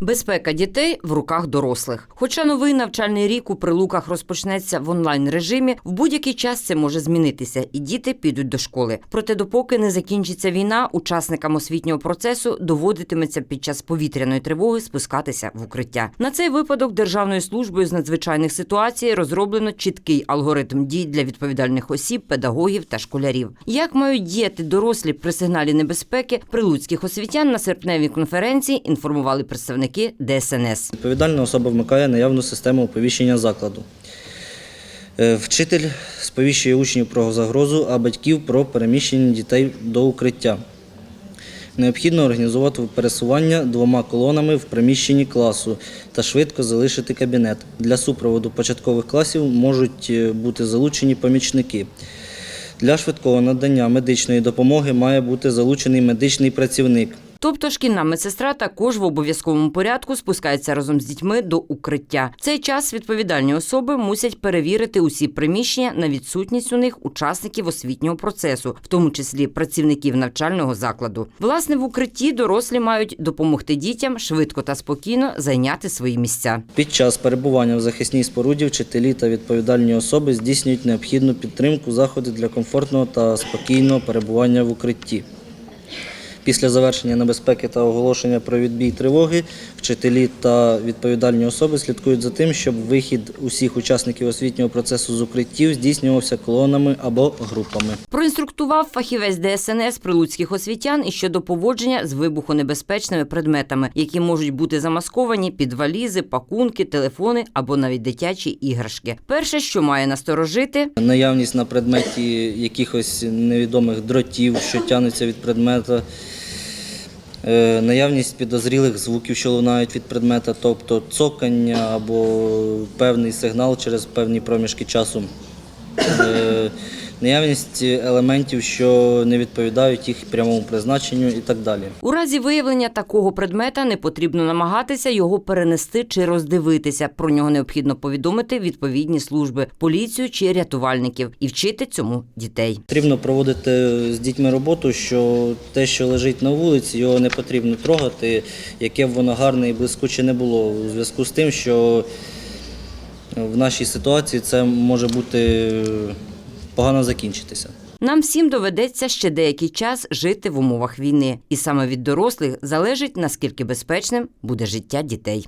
Безпека дітей в руках дорослих. Хоча новий навчальний рік у прилуках розпочнеться в онлайн режимі, в будь-який час це може змінитися, і діти підуть до школи. Проте, допоки не закінчиться війна, учасникам освітнього процесу доводитиметься під час повітряної тривоги спускатися в укриття. На цей випадок Державною службою з надзвичайних ситуацій розроблено чіткий алгоритм дій для відповідальних осіб, педагогів та школярів. Як мають діяти дорослі при сигналі небезпеки прилуцьких освітян на серпневій конференції інформували представники ДСНС. Відповідальна особа вмикає наявну систему оповіщення закладу. Е, Вчитель сповіщує учнів про загрозу, а батьків про переміщення дітей до укриття. Необхідно організувати пересування двома колонами в приміщенні класу та швидко залишити кабінет. Для супроводу початкових класів можуть е, бути залучені помічники. Для швидкого надання медичної допомоги має бути залучений медичний працівник. Тобто шкільна медсестра також в обов'язковому порядку спускається разом з дітьми до укриття. В цей час відповідальні особи мусять перевірити усі приміщення на відсутність у них учасників освітнього процесу, в тому числі працівників навчального закладу. Власне, в укритті дорослі мають допомогти дітям швидко та спокійно зайняти свої місця. Під час перебування в захисній споруді вчителі та відповідальні особи здійснюють необхідну підтримку заходи для комфортного та спокійного перебування в укритті. Після завершення небезпеки та оголошення про відбій тривоги вчителі та відповідальні особи слідкують за тим, щоб вихід усіх учасників освітнього процесу з укриттів здійснювався колонами або групами. Проінструктував фахівець ДСНС прилуцьких освітян і щодо поводження з вибухонебезпечними предметами, які можуть бути замасковані під валізи, пакунки, телефони або навіть дитячі іграшки. Перше, що має насторожити, Наявність на предметі якихось невідомих дротів, що тягнуться від предмета, наявність підозрілих звуків, що лунають від предмета, тобто цокання або певний сигнал через певні проміжки часу. Е, Наявність елементів, що не відповідають їх прямому призначенню і так далі. у разі виявлення такого предмета не потрібно намагатися його перенести чи роздивитися. Про нього необхідно повідомити відповідні служби, поліцію чи рятувальників і вчити цьому дітей. Потрібно проводити з дітьми роботу, що те, що лежить на вулиці, його не потрібно трогати, яке б воно гарне і блискуче не було. У зв'язку з тим, що в нашій ситуації це може бути погано закінчитися. Нам всім доведеться ще деякий час жити в умовах війни, і саме від дорослих залежить наскільки безпечним буде життя дітей.